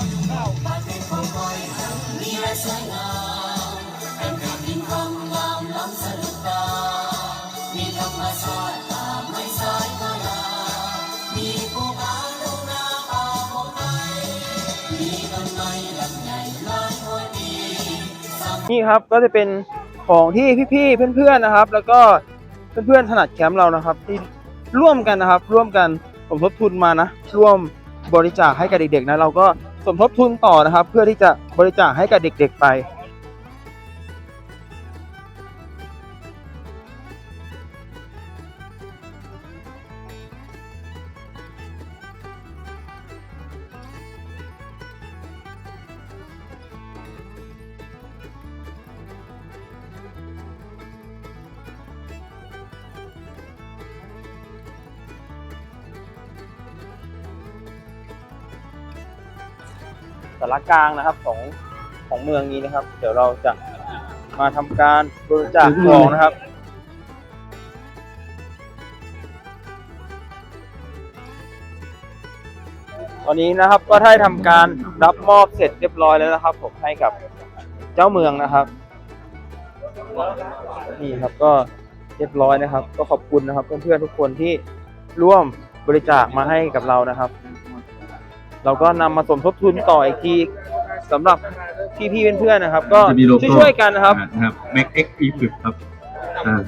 บ้านเป็นของคอยมีและสวยงามเป็นแผ่นดินคำงามล้ำสะดุดตา มีธรรมชาติตามไม่สายก็ลามีภูเขาดูนาป่าโมไทยมีต้นไม้ลำใหญ่ลอยหัวดีนี่ครับก็จะเป็นของที่พี่ๆเพื่อนๆนะครับ แล้วก็เพื่อนๆถนัดแคมป์เรานะครับ ที่ร่วมกันนะครับ ร่วมกันสมทบทุนมานะร่วมบริจาคให้กับเด็กๆนะเราก็ สมทบทุนต่อนะครับ เพื่อที่จะบริจาคให้กับเด็กๆไป สารกลางนะครับของของเมืองนี้นะครับ เดี๋ยวเราจะมาทำการบริจาคของนะครับตอนนี้นะครับก็ได้ทำการรับมอบเสร็จเรียบร้อยแล้วนะครับ ผมให้กับเจ้าเมืองนะครับนี่ครับก็เรียบร้อยนะครับ ก็ขอบคุณนะครับเพื่อนๆทุกคนที่ร่วมบริจาคมาให้กับเรานะครับ เราก็นำมาสมทบทุนต่ออีกทีสำหรับพี่ๆเพื่อนๆนะครับ ก็จะมีโลโก้ช่วยๆกันนะครับอ่านะครับ Mac X E 10 ครับอ่า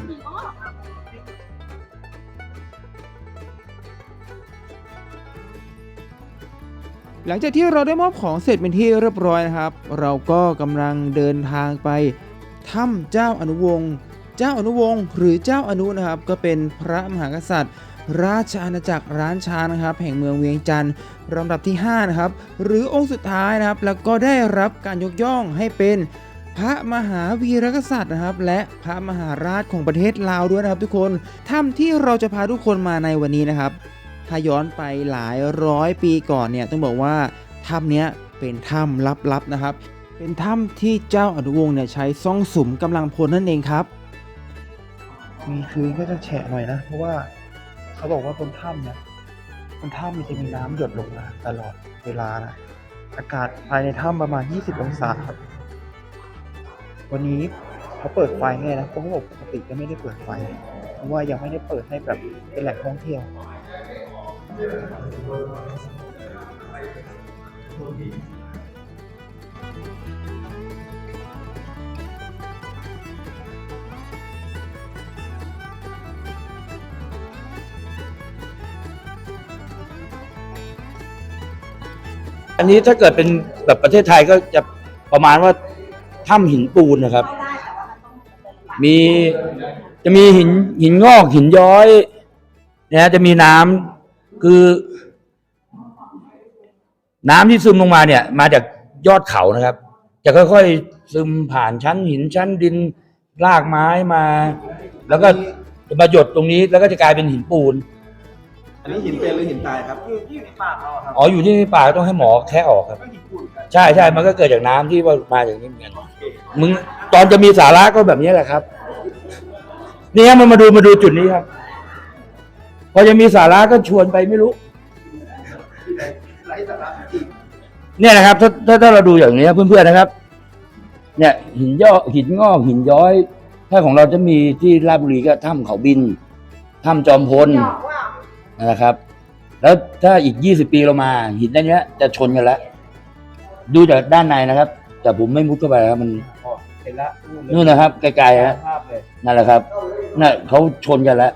หลังจากที่เราได้มอบของเสร็จเป็นที่เรียบร้อยนะครับ เราก็กำลังเดินทางไปถ้ำเจ้าอนุวงศ์เจ้าอนุวงศ์หรือเจ้าอนุนะครับ ก็เป็นพระมหากษัตริย์ ราชอาณาจักรร้านชานะครับ แห่งเมืองเวียงจันทร์ลำดับที่5นะครับหรือองค์สุดท้ายนะครับ แล้วก็ได้รับการยกย่องให้เป็นพระมหาวีรกษัตริย์นะครับ และพระมหาราชของประเทศลาวด้วยนะครับ ทุกคนถ้ำที่เราจะพาทุกคนมาในวันนี้นะครับ ถ้าย้อนไปหลายร้อยปีก่อนเนี่ยต้องบอกว่าถ้ำนี้เป็นถ้ำลับๆนะครับ เป็นถ้ำที่เจ้าอนุวงศ์เนี่ยใช้ซ่องสุมกำลังพลนั่นเองครับ มีคืนก็จะแฉะหน่อยนะ เพราะว่า เขาบอกว่าบนถ้ำเนี่ยบนถ้ำมันจะมีน้ำหยดลงมาตลอดเวลานะอากาศภายในถ้ำประมาณ 20 องศาครับ วันนี้เขาเปิดไฟไงนะเพราะเขาบอกปกติจะไม่ได้เปิดไฟเพราะว่ายังไม่ได้เปิดให้แบบเป็นแหล่งท่องเที่ยว อันนี้ถ้าเกิดเป็นแบบประเทศไทยก็จะประมาณว่าถ้ำหินปูนนะครับ มีจะมีหินหินงอกหินย้อยนะจะมีน้ำคือ น้ำที่ซึมลงมาเนี่ย มาจากยอดเขานะครับ จะค่อยๆซึมผ่านชั้นหินชั้นดินรากไม้มา แล้วก็จะมาหยดตรงนี้แล้วก็จะกลายเป็นหินปูน อันนี้หินเป็นหรือหินตายครับอยู่ที่อยู่ในป่าเราอะครับอ๋ออยู่ที่ป่าก็ต้องให้หมอแค่ออกครับ ก็หินปูนกันใช่ใช่มันก็เกิดจากน้ำที่ว่ามาอย่างนี้เหมือนกันมึงตอนจะมีสาระก็แบบนี้แหละครับนี่ฮะมันมาดูมาดูจุดนี้ครับ พอจะมีสาระก็ชวนไปไม่รู้เนี่ยนะครับถ้าถ้าถ้าเราดูอย่างนี้เพื่อนๆนะครับ เนี่ยหินย่อหินงอกหินย้อย ถ้าของเราจะมีที่ราชบุรีก็ถ้ำเขาบินถ้ำจอมพล นะครับ แล้วถ้าอีกยี่สิบปีเรามาหินอันเนี้ยจะชนกันแล้ว ดูจากด้านในนะครับ แต่ผมไม่มุดเข้าไปครับมันอ๋อเห็นละนู่นนะครับไกลๆฮะภาพเลยนั่นแหละครับนั่นเขาชนกันแล้ว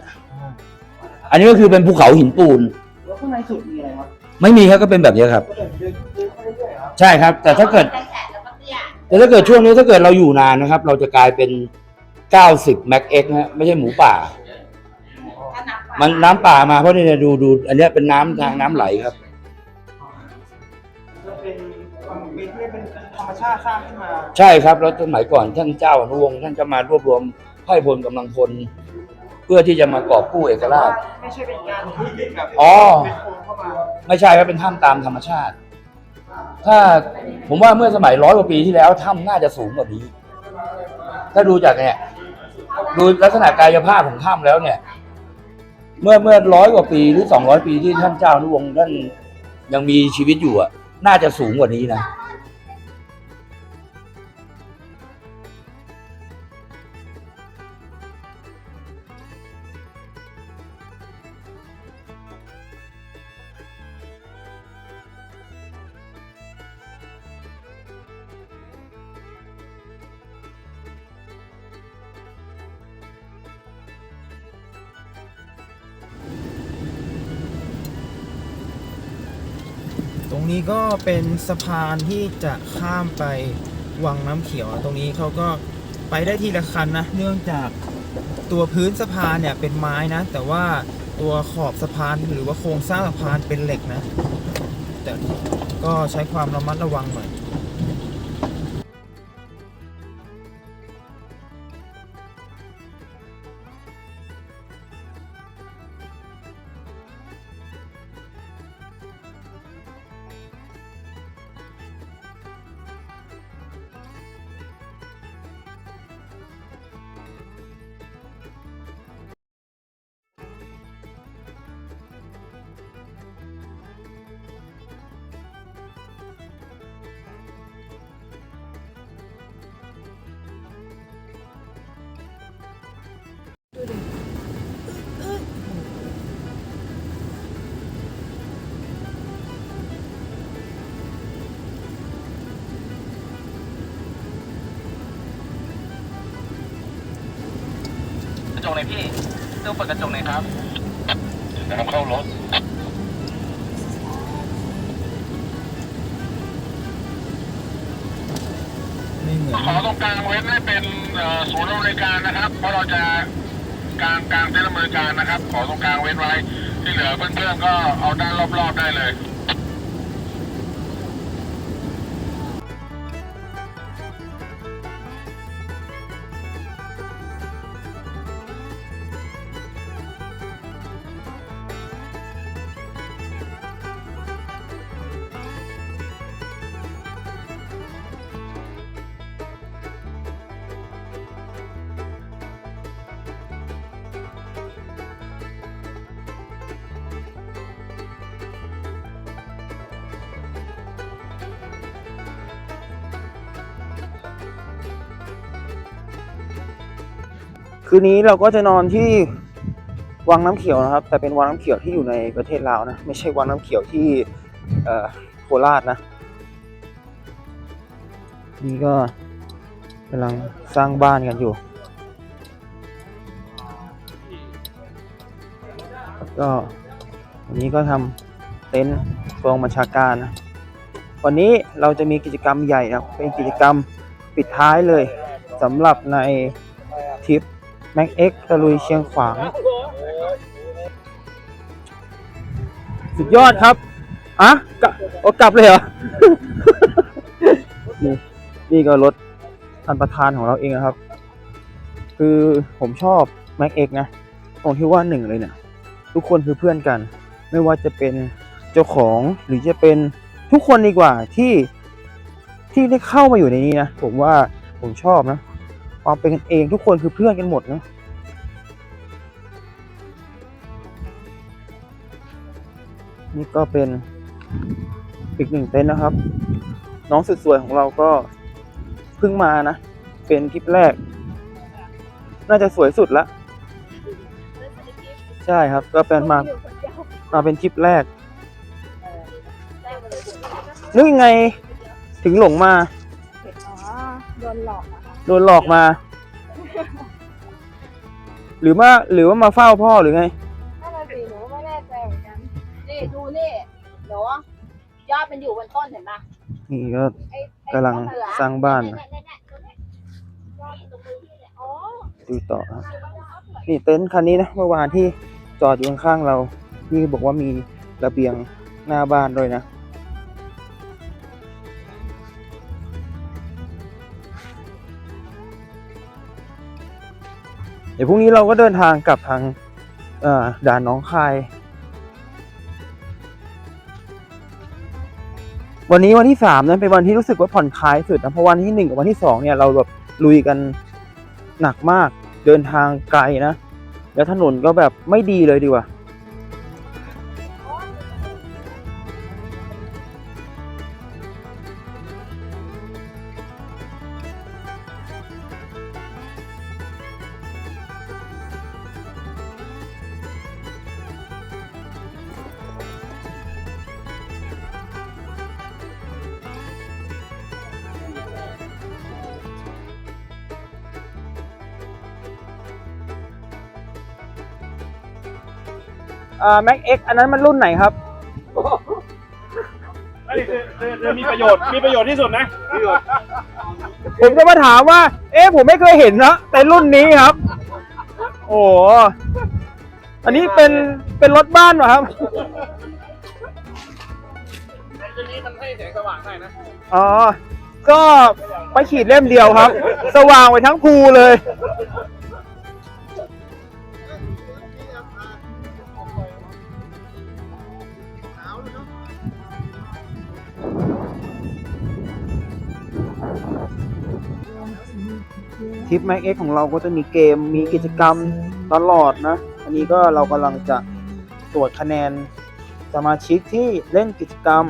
อันนี้ก็คือเป็นภูเขาหินปูนแล้วข้างในสุดมีอะไรครับไม่มีครับก็เป็นแบบนี้ครับก็เดินเดินเดินเข้าเรื่อยๆครับใช่ครับ แต่ถ้าเกิด แต่ถ้าเกิดช่วงนี้ถ้าเกิดเราอยู่นานนะครับ เราจะกลายเป็น 90 Mac X นะฮะไม่ใช่หมูป่า มันน้ำป่ามาเพราะนี่เนี่ยดูดู อันเนี้ยเป็นน้ำทางน้ำไหลครับ จะเป็นความเป็นที่เป็นธรรมชาติสร้างขึ้นมาใช่ครับแล้วสมัยก่อนท่านเจ้าอนุวงศ์ท่านจะมารวบรวมไพร่พลกำลังพล เพื่อที่จะมากอบกู้เอกราช ไม่ใช่เป็นการทุบแบบอ๋อ เป็นโครงเข้ามาไม่ใช่ครับเป็นถ้ำตามธรรมชาติ ถ้าผมว่าเมื่อสมัยร้อยกว่าปีที่แล้วถ้ำน่าจะสูงกว่านี้ ถ้าดูจากเนี่ย ดูลักษณะกายภาพของถ้ำแล้วเนี่ย เมื่อเมื่อร้อยกว่าปีหรือสองร้อยปีที่ท่านเจ้าอนุวงศ์ท่านยังมีชีวิตอยู่อะน่าจะสูงกว่านี้นะ รงนี้ก็เป็นสะพานที่จะข้ามไปวังน้ำเขียว ตรงนี้เขาก็ไปได้ทีละคันนะ เนื่องจากตัวพื้นสะพานเนี่ยเป็นไม้นะ แต่ว่าตัวขอบสะพานหรือว่าโครงสร้างสะพานเป็นเหล็กนะ แต่ก็ใช้ความระมัดระวังหน่อย จกไหนพี่ตู้เปิดกระจกไหนครับนะครับเข้ารถไม่เหมือนขอตรงกลางเว้นให้เป็นเอ่อศูนย์อำนวยการนะครับ เพราะเราจะกลางกลางเต็นท์อำนวยการนะครับ ขอตรงกลางเว้นไว้ ที่เหลือเพื่อนๆก็เอาด้านรอบๆได้เลย คืนนี้เราก็จะนอนที่วังน้ำเขียวนะครับ แต่เป็นวังน้ำเขียวที่อยู่ในประเทศลาวนะไม่ใช่วังน้ำเขียวที่โคราชนะนี่ก็กำลังสร้างบ้านกันอยู่ ก็วันนี้ก็ทำเต็นท์กองบัญชาการนะวันนี้เราจะมีกิจกรรมใหญ่นะเป็นกิจกรรมปิดท้ายเลยสำหรับใน แม็กเอ็กตะลุยเชียงขวาง สุดยอดครับอะกลับโอ้กลับเลยเหรอ นี่นี่ก็รถท่านประธานของเราเองนะครับ คือผมชอบ Mac X นะตรงที่ว่าหนึ่งเลยเนี่ย ทุกคนคือเพื่อนกัน ไม่ว่าจะเป็นเจ้าของหรือจะเป็นทุกคนดีกว่าที่ที่ได้เข้ามาอยู่ในนี้นะ ผมว่าผมชอบนะ ความเป็นกันเองทุกคนคือเพื่อนกันหมดนะนี่ก็เป็นอีกหนึ่งเต็นท์นะครับ น้องสุดสวยของเราก็เพิ่งมานะ เป็นทริปแรก น่าจะสวยสุดละ ใช่ครับ ก็เป็นมามาเป็นทริปแรก นึกยังไงถึงหลงมาโดนหลอก โดนหลอกมา หรือว่าหรือว่ามาเฝ้าพ่อหรือไงนั่นน่ะสิหนูก็ไม่แน่ใจเหมือนกันนี่ดูนี่หนูยอดมันอยู่บนต้นเห็นปะนี่ก็ไอ้ไอ้กำลังต้นเหลือสร้างบ้านนะเยๆๆๆตัวเนี้ยยอดอยู่ตรงมือพี่เนี่ยอ๋อดูต่อครับนี่เต็นท์คันนี้นะเมื่อวานที่จอดอยู่ข้างๆเราพี่บอกว่ามีระเบียงหน้าบ้านด้วยนะ เดี๋ยวพรุ่งนี้เราก็เดินทางกลับทางด่านน้องคาย วันนี้วันที่สามนั้นเป็นวันที่รู้สึกว่าผ่อนคลายสุดนะเพราะวันที่หนึ่งกับวันที่สองเนี่ยเราแบบลุยกันหนักมาก เดินทางไกลนะ แล้วถนนก็แบบไม่ดีเลยดีกว่า แม็กเอ็กอันนั้นมันรุ่นไหนครับอันนี้คือคือคือมีประโยชน์ มีประโยชน์ที่สุดนะประโยชน์ผมจะมาถามว่า เอ๊ะผมไม่เคยเห็นนะแต่รุ่นนี้ครับ โอ้โหอันนี้เป็นเป็นรถบ้านเหรอครับ ตัวนี้มันให้แสงสว่างได้นะอ๋อ ก็ไปขีดเล่มเดียวครับ สว่างไปทั้งภูเลย ทริป Mac X ของเราก็จะมีเกมมีกิจกรรมตลอดนะ อันนี้ก็เรากำลังจะตรวจคะแนนสมาชิกที่เล่นกิจกรรม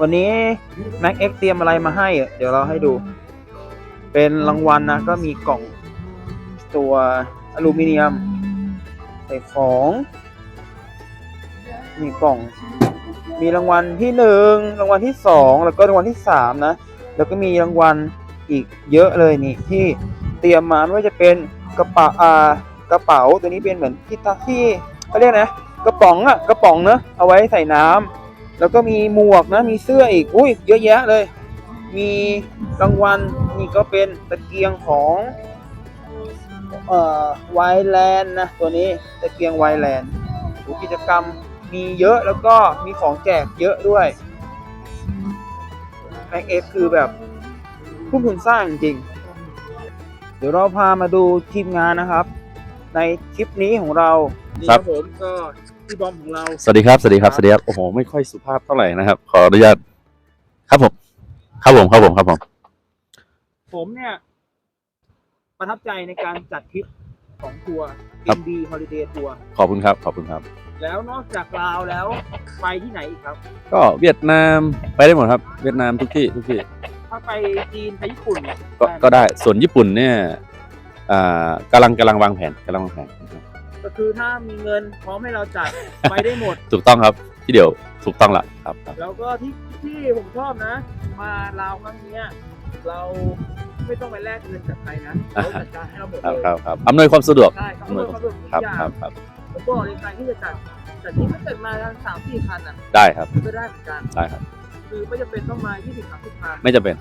วันนี้ Mac X เตรียมอะไรมาให้ เดี๋ยวเราให้ดู เป็นรางวัลนะก็มีกล่องตัวอลูมิเนียมใส่ของมีกล่อง มีรางวัลที่หนึ่งรางวัลที่สองแล้วก็รางวัลที่สามนะ แล้วก็มีรางวัลอีกเยอะเลยนี่ที่เตรียมมาไม่ว่าจะเป็นกระเป๋าอ่ากระเป๋าตัวนี้เป็นเหมือนที่ตาที่เขาเรียกนะกระป๋องอะกระป๋องเนอะเอาไว้ใส่น้ำแล้วก็มีหมวกนะมีเสื้ออีกอุ้ยเยอะแยะเลย มีรางวัลนี่ก็เป็นตะเกียงของเอ่อไวแลนด์นะตัวนี้ตะเกียงไวแลนด์กิจกรรมมีเยอะแล้วก็มีของแจกเยอะด้วย แม็กเอฟคือแบบทุ่มทุนสร้างจริง เดี๋ยวเราพามาดูทีมงานนะครับ ในคลิปนี้ของเรานี่ครับผมก็พี่บอมของเราสวัสดีครับ สวัสดีครับ สวัสดีครับ โอ้โห ไม่ค่อยสุภาพเท่าไหร่นะครับ ขออนุญาต ครับผม ครับผม ครับผม ครับผม ผมเนี่ย ประทับใจในการจัดทริปของทัวร์ ครับ NB Holiday Tour ขอบคุณครับ ขอบคุณครับ แล้วนอกจากลาวแล้วไปที่ไหนอีกครับ ก็เวียดนามไปได้หมดครับ เวียดนามทุกที่ทุกที่ถ้าไปจีนไปญี่ปุ่นก็ก็ได้ส่วนญี่ปุ่นเนี่ยอ่ากำลังกำลังวางแผนกำลังวางแผนนะครับก็คือถ้ามีเงินพร้อมให้เราจัดไปได้หมด ถูกต้องครับที่เดียวถูกต้องละครับครับ แล้วก็ที่ที่ผมชอบนะ มาลาวครั้งเนี้ยเราไม่ต้องไปแลกเงินจากใครนะเขาจัดการให้เราหมดครับเลยครับครับอำนวยความสะดวกใช่ครับอำนวยความเขาครับอย่าง ครับครับ ผมบอกเลยการที่จะจัดจัดที่ไม่เกิดมากันสามสี่คันอะได้ครับ ก็ได้เหมือนกันได้ครับ คือไม่จำเป็นต้องมา20 30คันไม่จำเป็น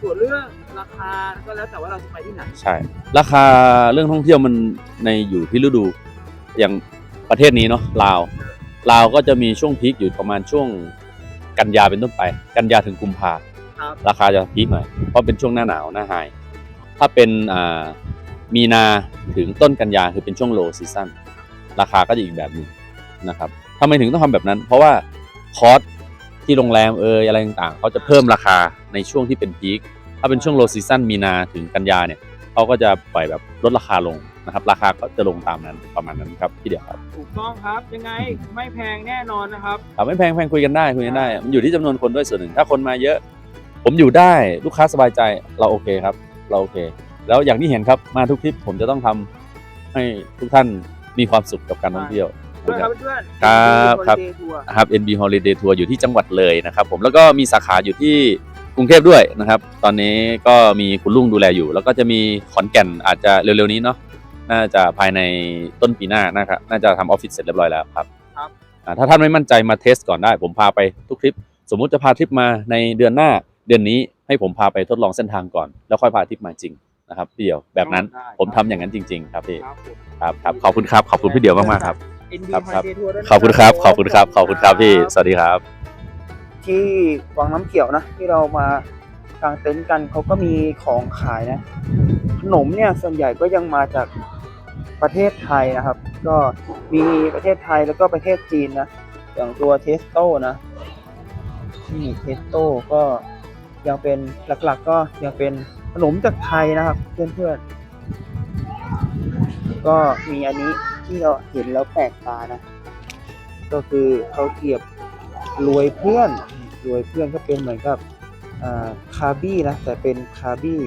ส่วนเรื่องราคาก็แล้วแต่ว่าเราจะไปที่ไหนใช่ ราคาเรื่องท่องเที่ยวมันในอยู่ที่ฤดู อย่างประเทศนี้เนาะลาวลาวก็จะมีช่วงพีคอยู่ประมาณช่วงกันยาเป็นต้นไป กันยาถึงกุมภาครับราคาจะพีคหน่อยเพราะเป็นช่วงหน้าหนาวหน้าไฮถ้าเป็นอ่ามีนาถึงต้นกันยาคือเป็นช่วงโลซีซั o น ราคาก็จะอีกแบบหนึ่งนะครับทำไมถึงต้องทำแบบนั้น เพราะว่าคอสที่โรงแรมเอยอะไรต่างๆเขาจะเพิ่มราคาในช่วงที่เป็นพีคถ้าเป็นช่วงโลซีซั o นมีนาถึงกันยาเนี่ยเขาก็จะปล่อยแบบลดราคาลงนะครับ ราคาก็จะลงตามนั้นประมาณนั้นครับพี่เดียวครับถูกต้องครับยังไงไม่แพงแน่นอนนะครับถามไม่แพงแพงคุยกันได้คุยกันได้ มันอยู่ที่จำนวนคนด้วยส่วนหนึ่ง ถ้าคนมาเยอะ ผมอยู่ได้ลูกค้าสบายใจเราโอเคครับ เราโอเค แล้วอย่างที่เห็นครับมาทุกทริปผมจะต้องทำให้ทุกท่าน มีความสุขกับการท่องเที่ยวด้วยครับเพื่อนๆครับครับ Holiday Tour นะครับ NB Holiday Tour อยู่ที่จังหวัดเลยนะครับผมแล้วก็มีสาขาอยู่ที่กรุงเทพด้วยนะครับ ตอนนี้ก็มีคุณลุงดูแลอยู่ แล้วก็จะมีขอนแก่นอาจจะเร็วๆนี้เนาะน่าจะภายในต้นปีหน้านะครับน่าจะทำออฟฟิศเสร็จเรียบร้อยแล้วครับครับ อ่าถ้าท่านไม่มั่นใจมาเทสก่อนได้ ผมพาไปทุกทริป สมมุติจะพาทริปมาในเดือนหน้าเดือนนี้ให้ผมพาไปทดลองเส้นทางก่อน แล้วค่อยพาทริปมาจริง นะครับพี่เดียวแบบนั้นได้ผมทำอย่างนั้นจริง ๆ ครับพี่ครับผมครับครับขอบคุณครับขอบคุณพี่เดียวมากๆครับ NB ครับครับ Holiday Tour ด้วยนะขอบคุณครับขอบคุณครับขอบคุณครับพี่สวัสดีครับ ที่วังน้ำเขียวนะ ที่เรามากางเต็นท์กันเขาก็มีของขายนะ ขนมเนี่ยส่วนใหญ่ก็ยังมาจากประเทศไทยนะครับ ก็มีประเทศไทยแล้วก็ประเทศจีนนะอย่างตัวเทสโต้นะนี่เทสโต้ก็ยังเป็นหลักๆก็ยังเป็น ขนมจากไทยนะครับ เพื่อนๆ ก็มีอันนี้ที่เราเห็นแล้วแปลกตานะ ก็คือเขาเกียบรวยเพื่อนรวยเพื่อนก็เป็นเหมือนกับอ่าคาบี้นะ แต่เป็นคาบี้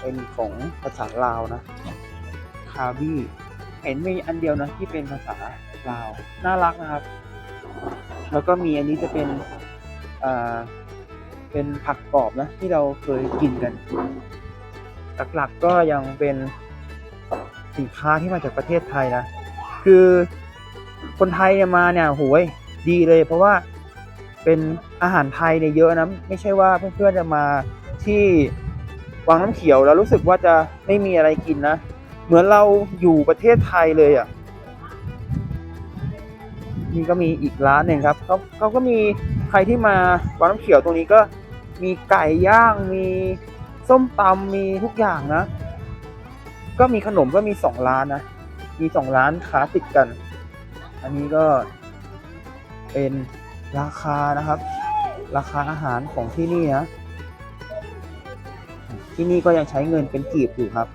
เป็นของภาษาลาวนะคาบี้เห็นมีอันเดียวนะที่เป็นภาษาลาว น่ารักนะครับ แล้วก็มีอันนี้จะเป็นอ่า เป็นผักกรอบนะที่เราเคยกินกัน หลักๆก็ยังเป็นสินค้าที่มาจากประเทศไทยนะ คือคนไทยมาเนี่ยโหยดีเลย เพราะว่าเป็นอาหารไทยเนี่ยเยอะนะไม่ใช่ว่าเพื่อนๆจะมาที่วังน้ำเขียวแล้วรู้สึกว่าจะไม่มีอะไรกินนะ เหมือนเราอยู่ประเทศไทยเลยอะนี่ก็มีอีกร้านหนึ่งครับเขาเขาก็มี ใครที่มาวังน้ำเขียวตรงนี้ก็มีไก่ย่างมีส้มตำมีทุกอย่างนะ ก็มีขนมก็มีสองร้านนะ มีสองร้านค้าติดกัน อันนี้ก็เป็นราคานะครับ ราคาอาหารของที่นี่นะ ที่นี่ก็ยังใช้เงินเป็นกีบอยู่ครับ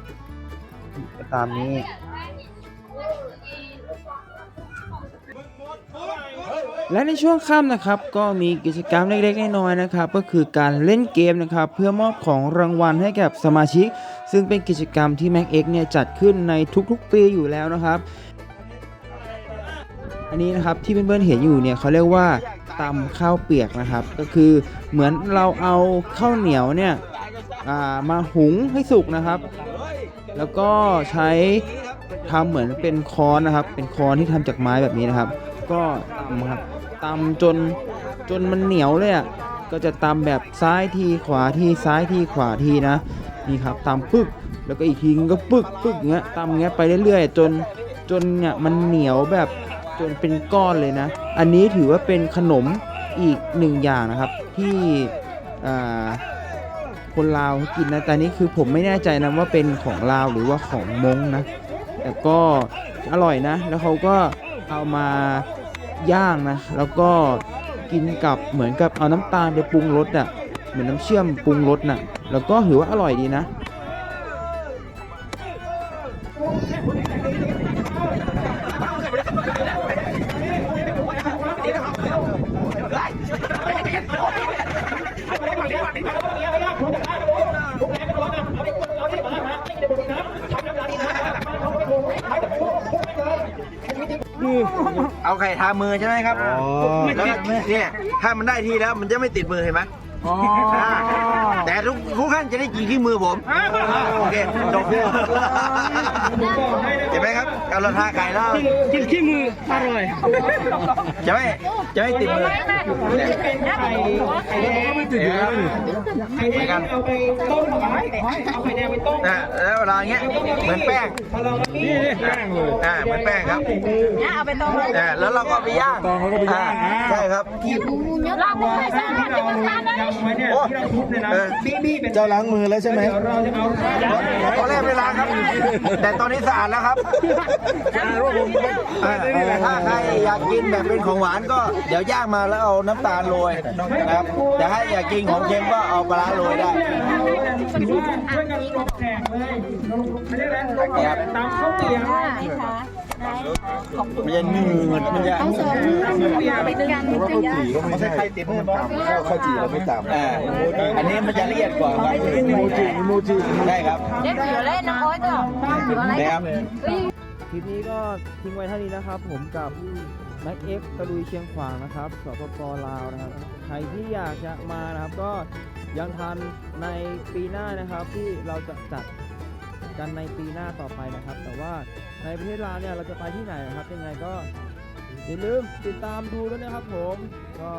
ตามนี้ และในช่วงค่ำนะครับ ก็มีกิจกรรมเล็กๆน้อยๆนะครับ ก็คือการเล่นเกมนะครับ เพื่อมอบของรางวัลให้กับสมาชิก ซึ่งเป็นกิจกรรมที่ Mac X เนี่ยจัดขึ้นในทุกๆ ปีอยู่แล้วนะครับ อันนี้นะครับที่เพื่อนๆเห็นอยู่เนี่ยเขาเรียกว่าตำข้าวเปียกนะครับ ก็คือเหมือนเราเอาข้าวเหนียวเนี่ยามาหุงให้สุกนะครับ แล้วก็ใช้ทำเหมือนเป็นค้อนนะครับ เป็นค้อนที่ทำจากไม้แบบนี้นะครับ ก็ตำครับ ตำจนจนมันเหนียวเลยอะก็จะตำแบบซ้ายทีขวาทีซ้ายทีขวาทีนะนี่ครับตำปึ๊กแล้วก็อีกทีนึงก็ปึ๊กปึ๊กอย่างเงี้ยตำเงี้ยไปเรื่อยๆจนจนเนี่ยมันเหนียวแบบจนเป็นก้อนเลยนะ อันนี้ถือว่าเป็นขนมอีกหนึ่งอย่างนะครับที่อ่าคนลาวกินนะแต่นี่คือผมไม่แน่ใจนะว่าเป็นของลาวหรือว่าของมงนะแต่ก็อร่อยนะ แล้วเขาก็เอามา ย่างนะ แล้วก็กินกับเหมือนกับเอาน้ำตาลไปปรุงรสอะ เหมือนน้ำเชื่อมปรุงรสน่ะ แล้วก็ถือว่าอร่อยดีนะ เอาไข่ทามือใช่ไหมครับแล้วเนี่ยถ้ามันได้ที่แล้วมันจะไม่ติดมือเห็นไหม อ่าแต่ทุกทุกท่านจะได้กินที่มือผมโอเคจบเห็นไหมครับเอาเราทาไข่แล้วกินขี้มืออร่อยจะไม่จะไม่ติดมือไม่ติดมือเหมือนกันนะแล้วเวลาเงี้ยเหมือนแป้งนี่แป้งเลยอ่าเหมือนแป้งครับเอาไปต้มอ่าแล้วเราก็เอาไปย่างตองเขาก็ไปย่างใช่ครับลองไม่ใช่ใช่ จะเป็นการเลยโอ้เออเจ้าล้างมือแล้วใช่ไหมตอนแรกเวลาครับ แต่ตอนนี้สะอาดแล้วครับอ่าถ้าใครอยากกินแบบเป็นของหวานก็เดี๋ยวย่างมาแล้วเอาน้ำตาลโรยนะครับแต่ถ้าอยากกินของเค็มก็เอาปลาร้าโรยได้ครับมันจะนืดมันจะไปดึงกันดึงกันไม่ใช่ใครติดมือบ้างข้าวจีเราไม่ตามอ่าอันนี้มันจะละเอียดกว่าครับมูจิมูจิได้ครับเด็กอยู่เล่นน้อยจ้ะอะไรนะครับคลิปนี้ก็ทิ้งไว้เท่านี้นะครับ ผมกับ Mac X ตะลุยเชียงขวางนะครับสปปลาวนะครับใครที่อยากจะมานะครับก็ยังทันในปีหน้านะครับที่เราจะจัดกันในปีหน้าต่อไปนะครับ แต่ว่าในประเทศลาวเนี่ยเราจะไปที่ไหนนะครับยังไงก็อย่าลืมติดตามดูด้วยนะครับผมก็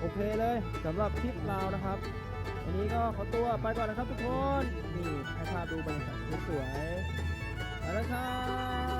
โอเคเลยสำหรับคลิปเรานะครับ วันนี้ก็ขอตัวไปก่อนนะครับทุกคน นี่ให้ภาพดูบรรยากาศสวยๆไปแล้วครับ